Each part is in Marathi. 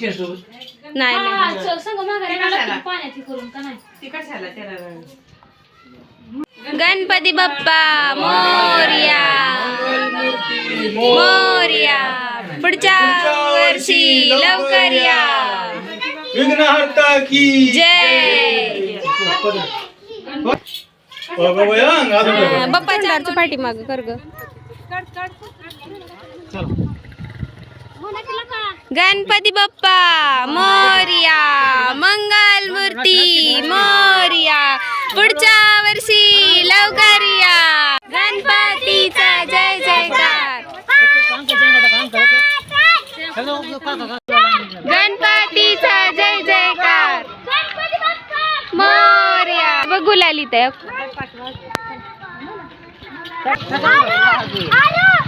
नाही हा, नाही च- संग माघारी ते कशाला? लागते पाण्याची करून का नाही? ते कशाला त्याला गणपती बाप्पा मोर्या. मोर्या. पुढच्या वर्षी लवकर या विघ्नहर्ता की जय हा, बाप्पाच्या पाठीमाग कर ग. गणपती बाप्पा मोर्या मंगल मूर्ती मोर्या. पुढच्या वर्षी लवकर या गणपतीचा जय जयकार. गणपतीचा जय जयकार. मोर्या. बघू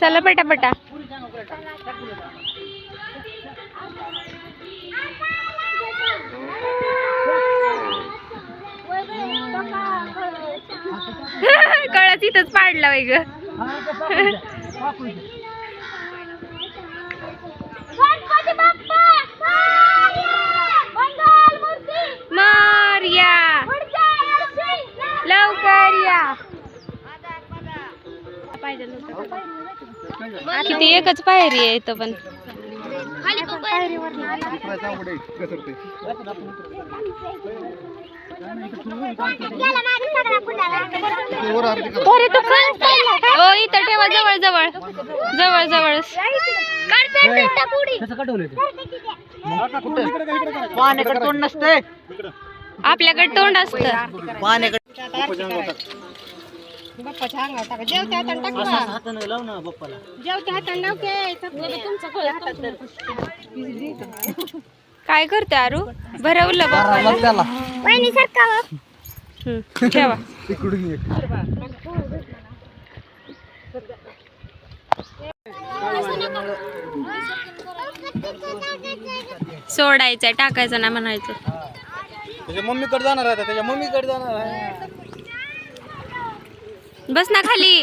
चला पटापटा कळत इथंच पाडला वै एकच पायरी आहे इथं पण. ओ इथं ठेवा जवळ जवळ जवळ जवळ पाण्याकडे तोंड हाताने लाव ना बाप्पाला काय करते आरू? भरवलं बाप्पाला त्याला हम्म, ठेवा. सोडायचं टाकायचं ना म्हणायचं. त्याच्या मम्मीकडे जाणार आहे त्याच्या मम्मीकडे जाणार आहे. बस ना खाली.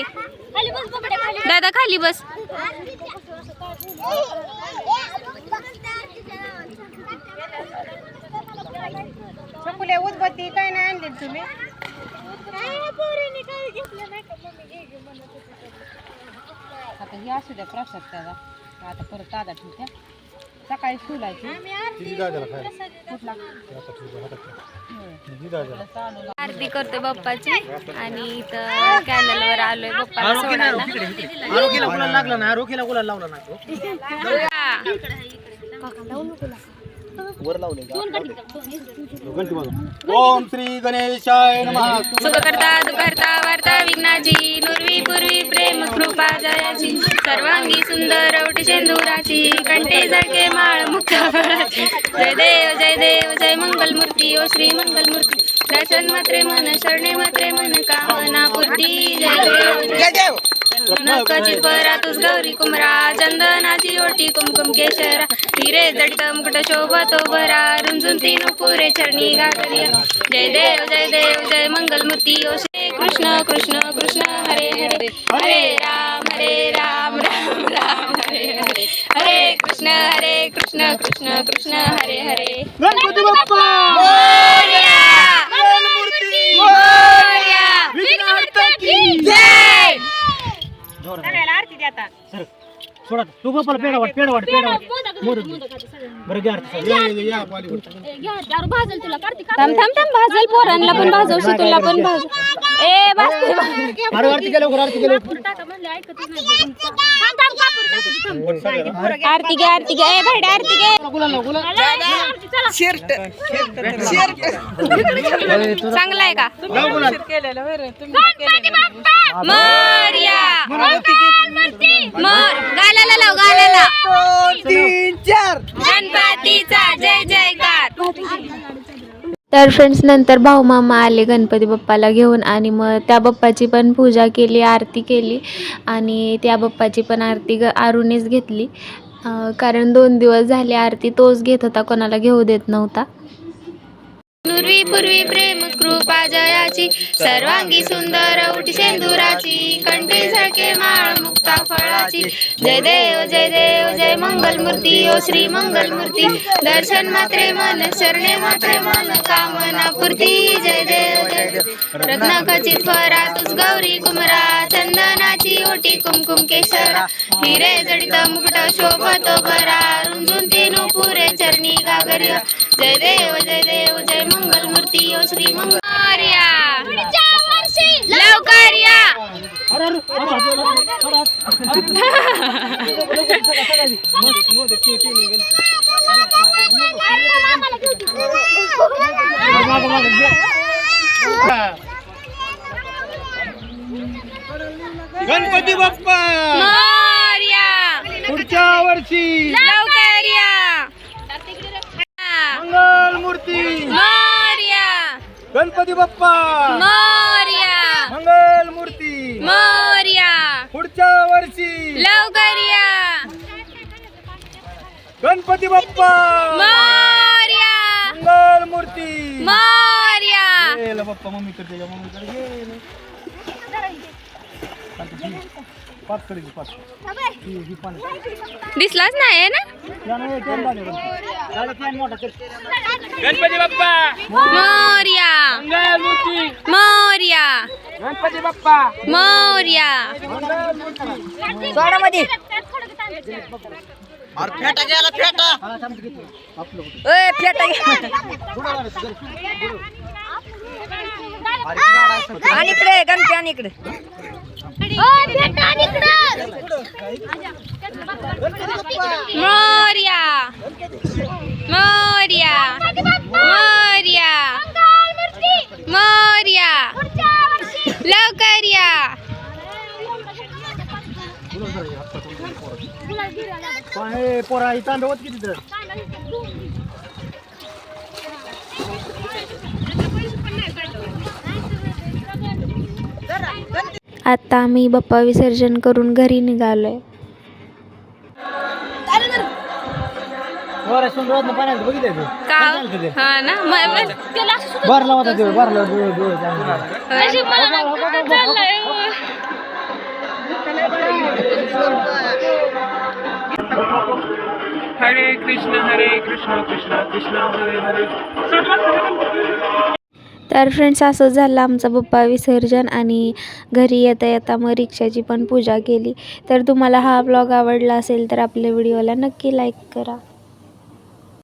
दादा खाली बस. चकुले उदबत्ती काय नाही आणली तुम्ही? आता हे असू द्या प्रसाद त्याला आता परत दादा ठीक आहे सकाळी किती दादाला आरती करतोय बाप्पाची आणि इथं कॅनल वर आलोय बाप्पाला सोडायला. आरोग्याला गुलाल लागला नाही आरोग्याला गुलाल लावला नाही वर लावले ओम श्री गणेशाय नमः. सुख करता दुखरता वार्ता विघ्नाची. नुरवी पूर्वी प्रेम कृपा जयाची सर्वांगी सुंदर औटी शेंदुराची. कंठे जळके माळ मुक्ता जय देव जय देव जय मंगल मूर्ती ओ श्री मंगल मूर्ती दर्शन मात्रे मन शरणे मात्रे मन कामना पूर्ती. जय देव जय देव. नकाची परातुस गौरी कुमरा. चंदनाची ओटी कुमकुम केशरा. हिरे जडित मुकुट शोभतो भरा रुंजून तीन पुरे चरणी घातली जय देव जय देव जय मंगल मूर्ती ओ श्री कृष्ण कृष्ण कृष्ण हरे हरे. हरे राम हरे राम राम राम हरे हरे. हरे कृष्ण हरे कृष्ण कृष्ण कृष्ण हरे हरे. गणपती बाप्पा! सोडा तू बाप्पाला पेडा वाट पेडा वाट पेडा वाट मोदक बरं घ्या आरती सर. या पालीकडे थांब थांब थांब भाजल पोरांना पण भाजवशी तुला पण भाज ए भाजते अरे आरती केलं आरती केलं आरती घे आरती घे ए, भाड्या आरती घे चांगला आहे का? मोरया. मोर गालाला लाव गालाला. तर फ्रेंड्स नंतर भाऊमामा आले गणपती बाप्पाला घेऊन आणि मग त्या बाप्पाची पण पूजा केली आरती केली आणि त्या बाप्पाची पण आरती ग आरूनेच घेतली. कारण दोन दिवस झाले आरती तोच घेत होता कोणाला घेऊ देत नव्हता. पूर्वी पूर्वी प्रेम कृपा जयाची सर्वांगी सुंदर उठी सेंदुराची कंठी झळके माळ मुक्ता फळाची. जय देव जय देव जय मंगल मूर्ती ओ श्री मंगल मूर्ती दर्शन मात्रे मन शरणे मात्रे मन कामना पूर्ती. जय देव जय देव. रत्नाकाची फरा तुझ गौरी कुमरा चंदनाची ओटी कुमकुम केशरा. हिरे जडित मुकुट शोभतो बरा रुंजून तीन पुरे चरणी गागर्या. जय देव जय देव जय मंगल मूर्ती ओ श्री मंगल लवकर या अरे अरे अरे, अरे, अरे, अरे, मागं, मागं, घे. गणपती बाप्पा मोरया पुढच्या वर्षी लवकर या मंगल मूर्ती. मोरया गणपती बाप्पा. गणपती बाप्पा मोरया मंगल मूर्ती मोरया गेलं बाप्पा मम्मीकडे त्याच्या मम्मीकडे गेलं पाच कडे घे, पाच ही ही पाणी दिसलाच नाही ना त्यानं कॅन झाले बरं. झालं कॅन मोठा कर. गणपती बाप्पा मोरया मंगल मूर्ती मोरया गणपती बाप्पा मोरया हा, थांब की तू. आपलं होतं. आणि इकडे गणपती आणि इकडे. मोरया. मोरया. मोरया. मोरया. लवकर या. पोरा किती तर आता आम्ही बाप्पा विसर्जन करून घरी निघालोय. हरे कृष्ण हरे कृष्ण कृष्ण कृष्ण हरे हरे. तर फ्रेंड्स असं झालं आमचा बप्पा विसर्जन आणि घरी येता येता मग रिक्षाची पण पूजा केली. तर तुम्हाला हा ब्लॉग आवडला असेल तर आपल्या व्हिडिओला नक्की लाईक करा.